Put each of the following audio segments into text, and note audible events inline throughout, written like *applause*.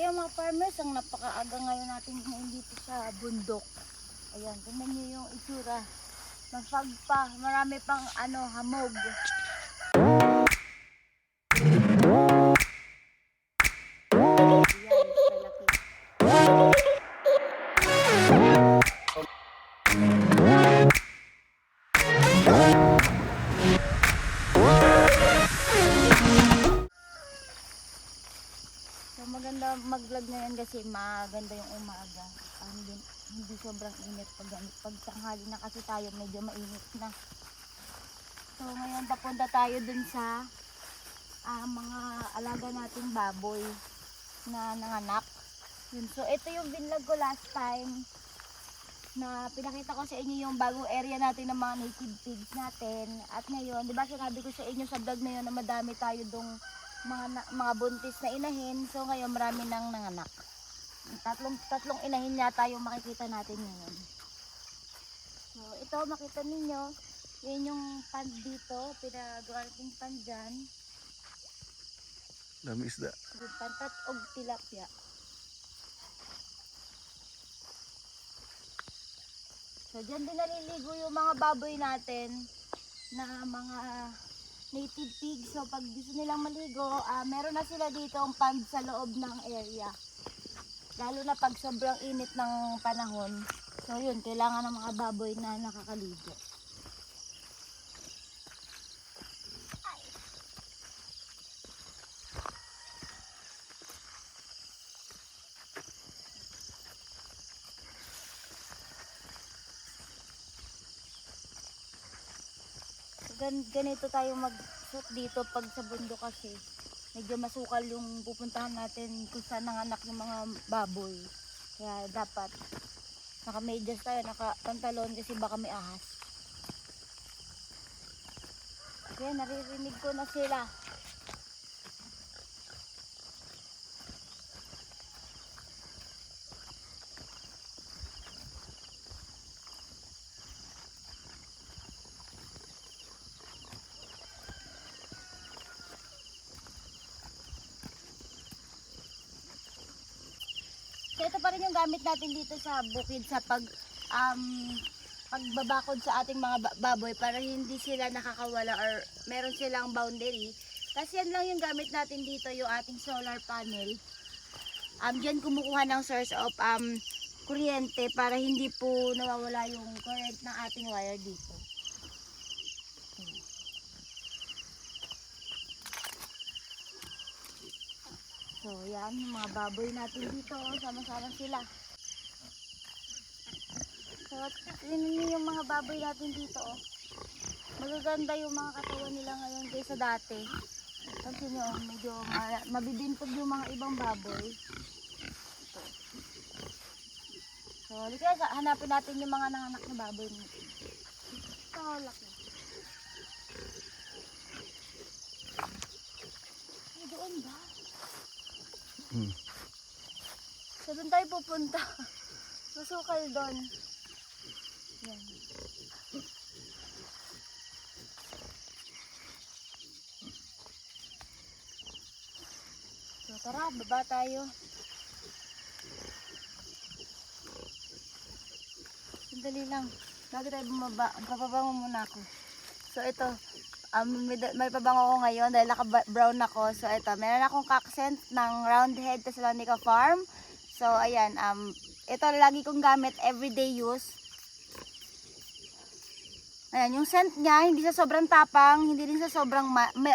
Kaya mga farmers, ang napakaaga ngayon natin ngayon dito sa bundok. Ayan, tingnan niyo yung itsura. Mafag pa, marami pang ano, hamog. Kasi maganda yung umaga. Um, hindi, hindi sobrang init pag, pag tanghali na kasi tayo medyo mainit na. So ngayon papunta tayo dun sa ah, mga alaga nating baboy na nanganak. Yun. So ito yung binlog ko last time na pinakita ko sa inyo yung bagong area natin ng mga native pigs natin. At ngayon, di ba sinabi ko sa inyo sa vlog na yun na madami tayo dong mga mga buntis na inahin. So ngayon marami nang nanganak. Tatlong tatlong inahin yata yung makikita natin ngayon. So ito makita ninyo, yan yung pan dito, pinag-gardening pan dyan. Dami isda. Pantat og tilapia. So dyan din naliligo yung mga baboy natin na mga native pigs. So pag gusto nilang maligo, ah, meron na sila dito ang pond sa loob ng area. Lalo na pag sobrang init ng panahon. So yun, kailangan ng mga baboy na nakakaligo. Ganito tayo mag-shoot dito pag sa bundok kasi medyo masukal yung pupuntahan natin kung saan nanganak yung mga baboy. Kaya dapat naka-medyas tayo, naka-pantalon kasi baka may ahas. Kaya naririnig ko na sila. Yung gamit natin dito sa bukid sa pag um, pagbabakod sa ating mga ba- baboy para hindi sila nakakawala or meron silang boundary. Kasi yan lang yung gamit natin dito, yung ating solar panel. Um, diyan kumukuha ng source of um, kuryente para hindi po nawawala yung current ng ating wire dito. So, yan, yung mga baboy natin dito, oh, sama-sama sila. So, yun yun yung mga baboy natin dito, oh. Magaganda yung mga katawan nila ngayon kaysa dati. Kasi nyo, oh, medyo ma- mabibintog yung mga ibang baboy. So, sa- hanapin natin yung mga nanganak na baboy natin. Ito, laki. Ay, doon ba? Hmm. So, doon tayo pupunta. *laughs* Masukal doon. Yan. So, tara, baba tayo. Sandali lang. Bago tayo bumaba, papabango muna ako. So, ito, um, may, may pabango ko ngayon dahil naka-brown ako. So, ito, meron akong accent ng Roundhead Thessalonica Farm. So, ayan, um, ito lagi kong gamit everyday use. Ayan, yung scent niya, hindi sa sobrang tapang, hindi rin sa sobrang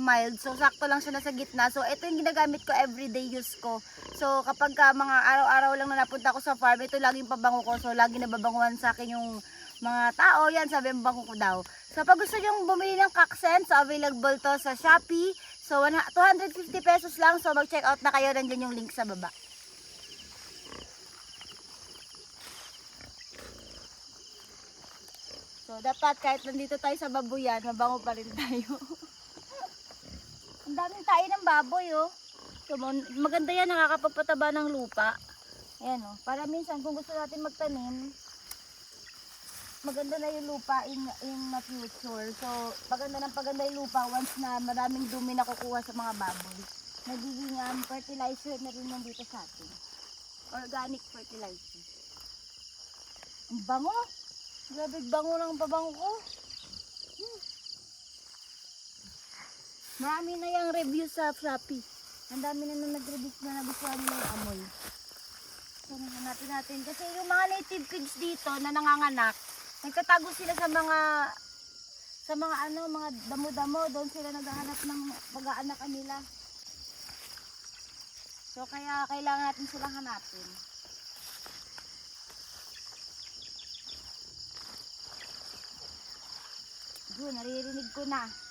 mild. So, sakto lang siya nasa gitna. So, ito yung ginagamit ko everyday use ko. So, kapag ka mga araw-araw lang na napunta ako sa farm, ito laging pabango ko. So, lagi nababanguhan sa akin yung mga tao. Yan, sabi ang bango ko daw. So, pag gusto nyo bumili ng Kaksent, so available to sa Shopee. So, 100 250 pesos lang. So, mag-check out na kayo. Nandiyan yung link sa baba. So, dapat kahit nandito tayo sa babuyan, mabango pa rin tayo. *laughs* Ang daming tayo ng baboy, oh. Maganda yan, nakakapagpataba ng lupa. Ayan, oh. Para minsan, kung gusto natin magtanim, maganda na yung lupa in, in the future. So, paganda ng paganda yung lupa once na maraming dumi na kukuha sa mga baboy. nagiging um, fertilizer na rin yan dito sa atin. Organic fertilizer. Ang bango! Grabe bango ng babango ko. Hmm. Marami na yung review sa Shopee. Ang dami na nang nag-review na nagustuhan nila yung amoy. So, hanapin natin. Kasi yung mga native pigs dito na nanganganak, nagtatago sila sa mga sa mga ano, mga damo-damo. Doon sila naghahanap ng pag-aanakan nila. So, kaya kailangan natin silang hanapin. Yun, naririnig ko na.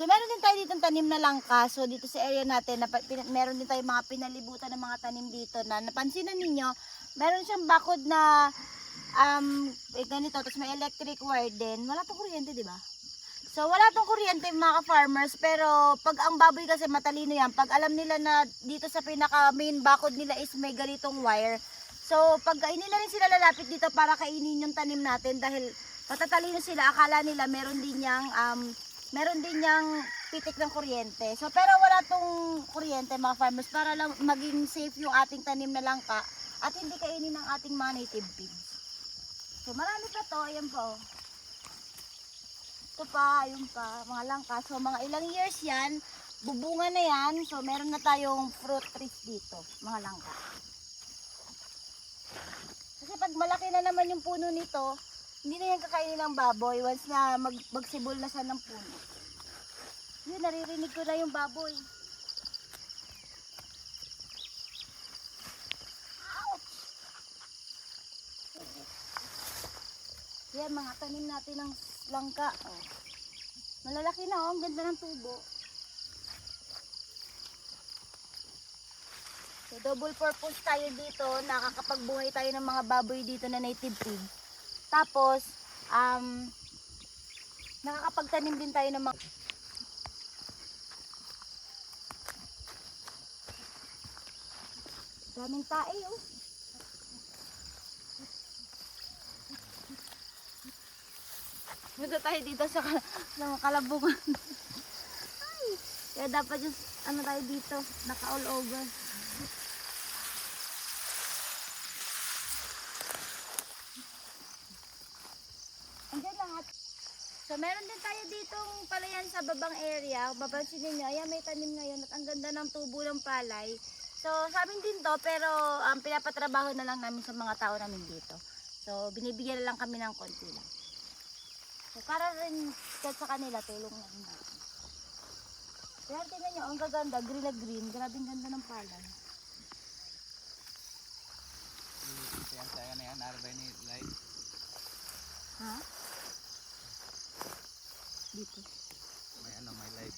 So, meron din tayo dito tanim na langka. So, dito sa area natin, pin, meron din tayo mga pinalibutan ng mga tanim dito na napansin na ninyo, meron siyang bakod na um, eh, ganito, tapos may electric wire din. Wala tong kuryente, di ba? So, wala tong kuryente mga farmers pero pag ang baboy kasi matalino yan, pag alam nila na dito sa pinaka main bakod nila is may ganitong wire, so pag hindi na rin sila lalapit dito para kainin yung tanim natin dahil matatalino sila, akala nila meron din yang um, meron din yang pitik ng kuryente. So, pero wala tong kuryente mga farmers para lang maging safe yung ating tanim na langka at hindi kainin ng ating mga native pigs. So, marami pa to. Ayan po. Ito pa, ayun pa, mga langka. So, mga ilang years yan, bubunga na yan. So, meron na tayong fruit trees dito, mga langka. Kasi pag malaki na naman yung puno nito, hindi na yan kakainin ng baboy once na mag, magsibol na siya ng puno. Yun, naririnig ko na yung baboy. Ouch! Yan, mga tanim natin ng langka. Oh. Malalaki na, oh. Ang ganda ng tubo. So, double purpose tayo dito. Nakakapagbuhay tayo ng mga baboy dito na native pig. Tapos, um, nakakapagtanim din tayo ng mga... Daming tae, oh. Punta tayo dito sa kal kalabungan. *laughs* Ay, kaya dapat yung ano tayo dito, naka all over. Andiyan lahat. So, meron din tayo ditong palayan sa babang area. Babansin ninyo, ayan may tanim ngayon at ang ganda ng tubo ng palay. So, sa amin din to, pero um, pinapatrabaho na lang namin sa mga tao namin dito. So, binibigyan lang kami ng konti lang. So, para rin sa kanila, tulong na rin natin. Kaya tingnan nyo, ang gaganda, green na green. Grabing ganda ng palay. Yan saya na yan, arbay ni light. Ha? Dito. May ano, may light.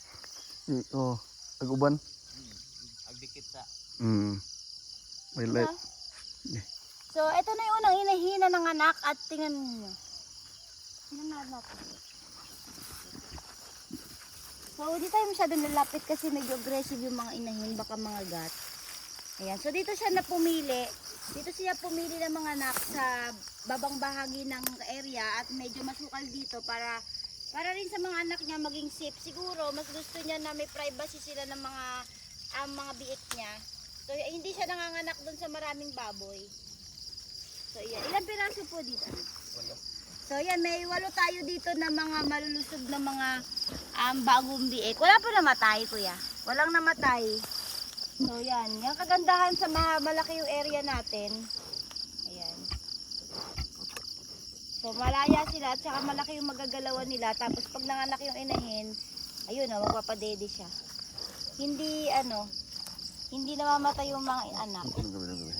Mm, oh, aguban. Hmm. Agdikit sa Mm. May light. Diba? So, ito na yung unang hinahina ng anak at tingnan niyo. Tingnan na natin. So, hindi tayo masyadong lalapit kasi medyo aggressive yung mga inahin, baka mga gat. Ayan. So, dito siya na pumili. Dito siya pumili ng mga anak sa babang bahagi ng area at medyo masukal dito para para rin sa mga anak niya maging safe. Siguro, mas gusto niya na may privacy sila ng mga ang mga biik niya. So, hindi siya nanganganak doon sa maraming baboy. So, yan. Ilang piraso po dito? walo. So, yan. May walo tayo dito na mga malulusog na mga um, bagong biik. Wala pa namatay, kuya. Walang namatay. So, yan. Yung kagandahan sa mga malaki yung area natin. Ayan. So, malaya sila at saka malaki yung magagalawan nila. Tapos, pag nanganak yung inahin, ayun o, magpapadede siya. Hindi, ano, hindi namamatay yung mga anak. Ano gabi, ano gabi?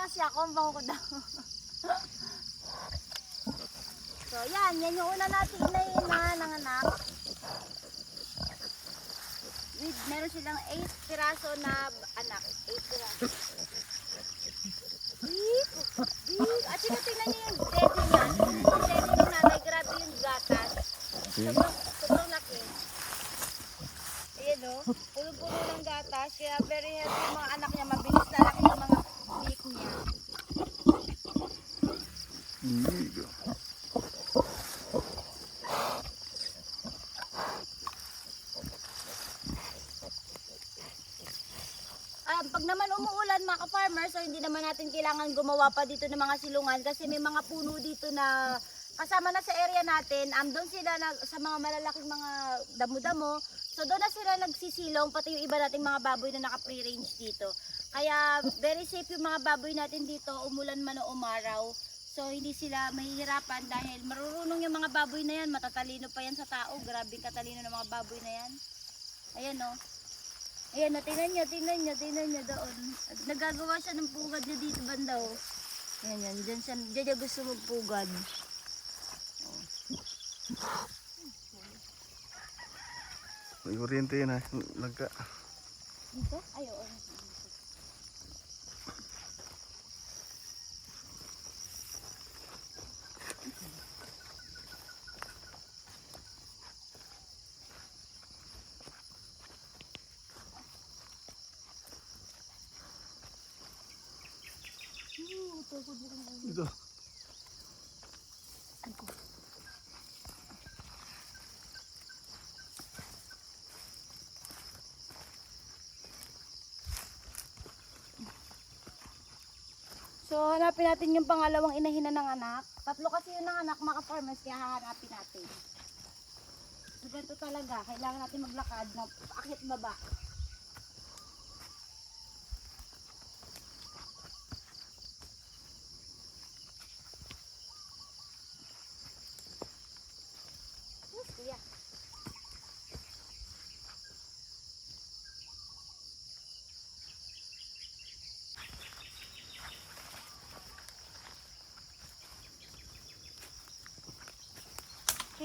Niya siya kung bango ko daw. so, yan. Yan yung una natin inayin na nanganak. With, meron silang 8 piraso na anak. 8 piraso. Whee! At sino tingnan niyo yung dede niya. Yung dede ng nanay, grabe yung gatas. Sobrang, sobrang laki. Ayan o, puno-puno ng gatas. Kaya very healthy mga anak niya. Mabilis na laki niya. Ah, pag naman umuulan mga ka-farmer, so hindi naman natin kailangan gumawa pa dito ng mga silungan kasi may mga puno dito na kasama na sa area natin. Um, doon sila nag, sa mga malalaking mga damo-damo. So doon na sila nagsisilong, pati yung iba nating mga baboy na naka-free range dito. Kaya very safe yung mga baboy natin dito, umulan man o umaraw. So hindi sila mahihirapan dahil marurunong yung mga baboy na yan, matatalino pa yan sa tao. Grabe katalino ng mga baboy na yan. Ayan o. Ayan, na, tingnan niya, tingnan niya, tingnan niya doon. Nagagawa siya ng pugad niya dito banda, oh. Ayan, yan, dyan siya, dyan niya gusto magpugad. May kuryente yun ha. Lagka. Dito? Ay, oo. Dito. So, hanapin natin yung pangalawang inahina ng anak. Tatlo kasi yun ng anak, mga farmers, kaya hahanapin natin. So, ganito talaga. Kailangan natin maglakad na akit baba. Yes, kuya.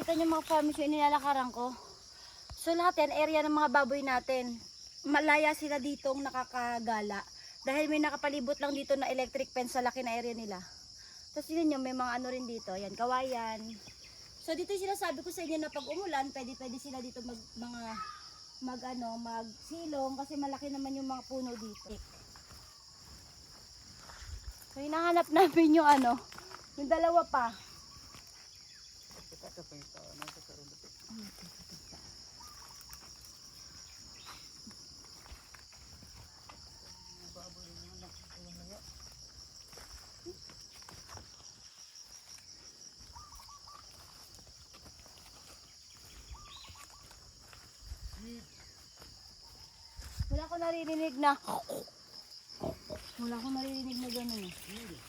Kita niyo mga farmers yung nilalakaran ko. So lahat yan, area ng mga baboy natin. Malaya sila ditong nakakagala. Dahil may nakapalibot lang dito na electric fence sa laki na area nila. Tapos yun nyo, may mga ano rin dito. Yan, kawayan. So dito sila sabi ko sa inyo na pag umulan, pwede pwede sila dito mag mga mag ano, magsilong kasi malaki naman yung mga puno dito. So hinahanap *laughs* namin yung ano, yung dalawa pa. Kita ka pa yung tao. Nasa karoon dito. Wala ko naririnig na Wala ko naririnig na gano'n eh. Kuya,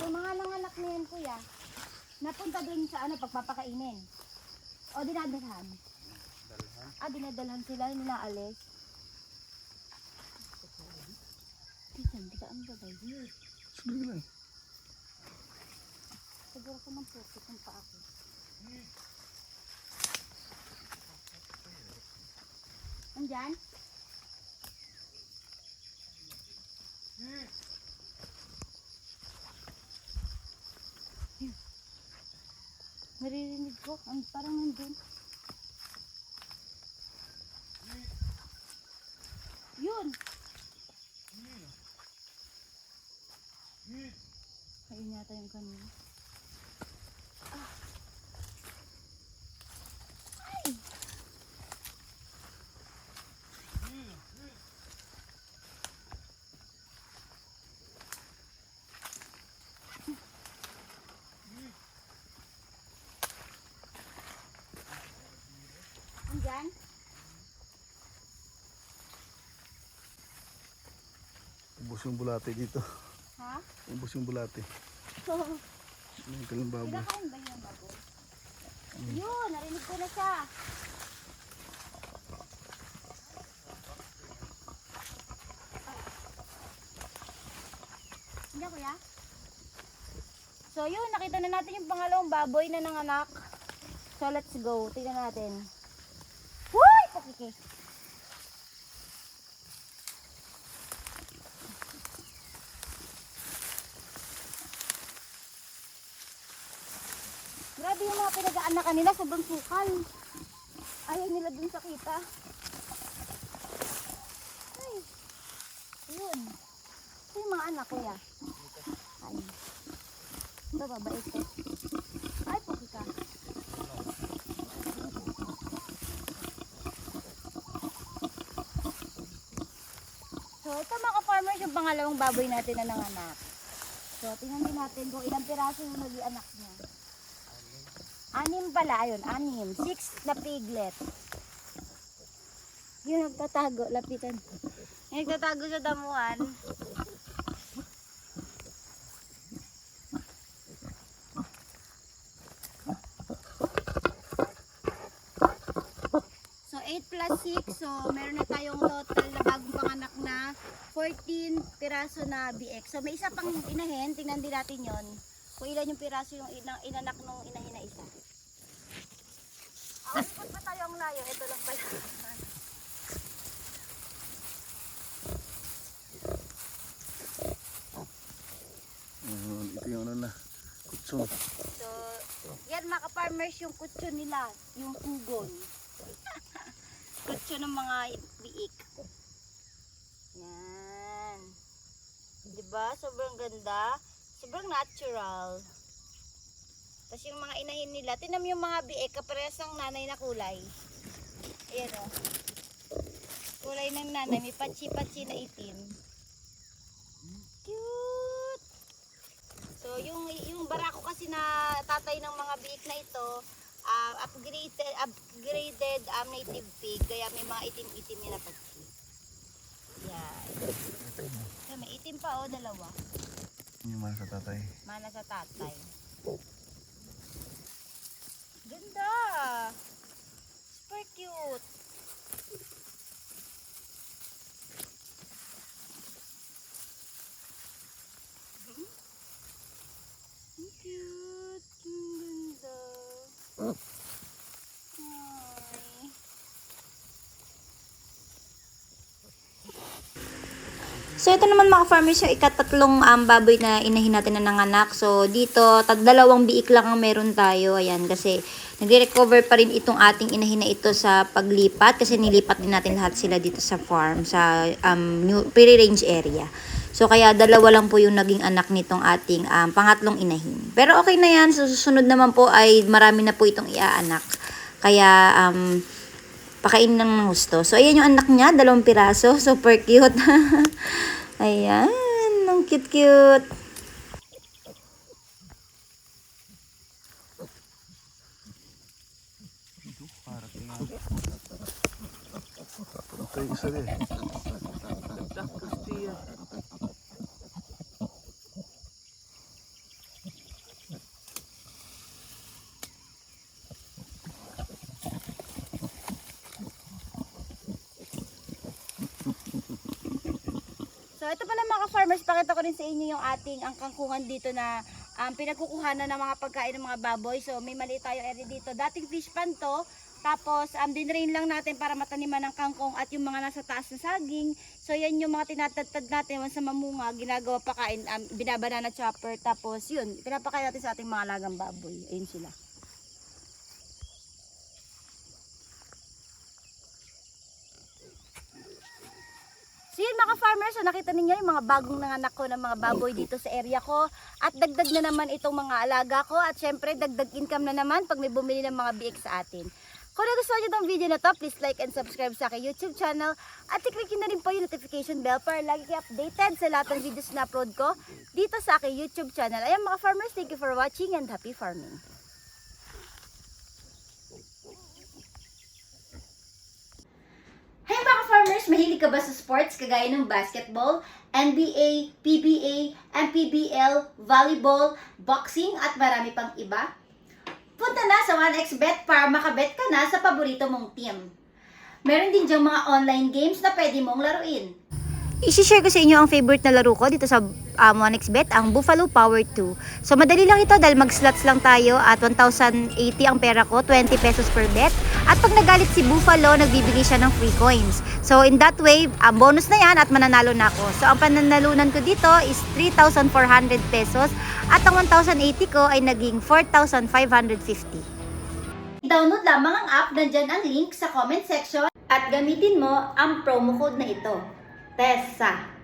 yung mga nanganak na yan, kuya, napunta dun sa ano, pagpapakainin. O dinadalhan. Ah, dinadalhan sila, hindi naalis. Dito, hindi ka ang babay. Sige lang. Siguro ko ng puso kung pa ako. Andyan? Yun. Naririnig ko, ang parang nandun. Yun! Ayun yata yung kanina. Andyan? Ubus yung bulate dito. Ha? Ubus yung bulate. *laughs* May talang baboy. Kinakain ba yung baboy? Yun, narinig ko na siya. Hindi kuya? So yun, nakita na natin yung pangalawang baboy na nanganak. So let's go, tingnan natin. Huy! Pakiki. Grabe yung mga pinag-aanakan nila, sobrang sukal. Ayaw nila dun sa kita. Ay. Yun. Ito yung mga anak, kuya. Ay. Ito, ko. Ay, puki ka. So, ito mga farmers yung pangalawang baboy natin na nanganak. So, tingnan din natin kung ilang piraso yung nag anak niya. Anim pala, ayun, anim. Six na piglet. Yung nagtatago, lapitan. Yung nagtatago sa damuhan. So, 8 plus 6. So, meron na tayong total na bagong panganak na 14 piraso na BX. So, may isa pang inahin. Tingnan din natin yon Kung ilan yung piraso yung ina inanak nung inahin na isa. Ah, layo. Ito lang pala. Ayun, ito yung ano na. Kutso. So, yan mga farmers yung kutso nila. Yung pugon. *laughs* kutso ng mga biik. Yan. Diba? Sobrang ganda. Sobrang natural. Tapos yung mga inahin nila, tinam yung mga biik, kaparehas ng nanay na kulay. Ayan o. Kulay ng nanay, may patsi-patsi na itim. Cute! So, yung yung barako kasi na tatay ng mga biik na ito, ah, upgraded upgraded um, native pig, kaya may mga itim-itim yan na pagsi. Yan. So, may itim pa oh, dalawa. Yung man sa tatay. Mana sa tatay. Ganda! Super cute! Hmm? Ang cute! Ang ganda! Ay. So ito naman mga farmers yung ikatatlong um, baboy na inahin natin na nanganak. So dito, tag dalawang biik lang ang meron tayo. Ayan, kasi nagre-recover pa rin itong ating inahin na ito sa paglipat. Kasi nilipat din natin lahat sila dito sa farm, sa um, new, pre-range area. So kaya dalawa lang po yung naging anak nitong ating um, pangatlong inahin. Pero okay na yan, sa susunod naman po ay marami na po itong iaanak. Kaya um, pakain ng gusto. So, ayan yung anak niya, dalawang piraso. *laughs* Super cute. *laughs* ayan, ang cute-cute. Para tingnan. Ito isa din. Ito pala mga farmers, pakita ko rin sa inyo yung ating ang kangkungan dito na um, pinagkukuhanan ng mga pagkain ng mga baboy. So may mali tayo area dito. Dating fish pan to. Tapos um, dinrain lang natin para mataniman ng kangkong at yung mga nasa taas na saging. So yan yung mga tinatadtad natin once sa mamunga, ginagawa pakain, um, binabanana chopper. Tapos yun, pinapakain natin sa ating mga lagang baboy. Ayun sila. So yun mga farmers, so nakita ninyo yung mga bagong nanganak ko ng mga baboy dito sa area ko. At dagdag na naman itong mga alaga ko. At syempre, dagdag income na naman pag may bumili ng mga biik sa atin. Kung nagustuhan nyo itong video na to, please like and subscribe sa aking YouTube channel. At i-click na rin po yung notification bell para lagi kayo updated sa lahat ng videos na upload ko dito sa aking YouTube channel. Ayan mga farmers, thank you for watching and happy farming. Hey mga farmers, mahilig ka ba sa sports kagaya ng basketball, NBA, PBA, MPBL, volleyball, boxing at marami pang iba? Punta na sa 1xBet para makabet ka na sa paborito mong team. Meron din diyang mga online games na pwede mong laruin. isi-share ko sa inyo ang favorite na laro ko dito sa um, 1xbet, ang Buffalo Power 2. So madali lang ito dahil mag-slots lang tayo at 1,080 ang pera ko, 20 pesos per bet. At pag nagalit si Buffalo, nagbibigay siya ng free coins. So in that way, ang bonus na yan at mananalo na ako. So ang pananalunan ko dito is 3,400 pesos at ang 1,080 ko ay naging 4,550. Download lamang ang app, nandyan ang link sa comment section at gamitin mo ang promo code na ito. TESSA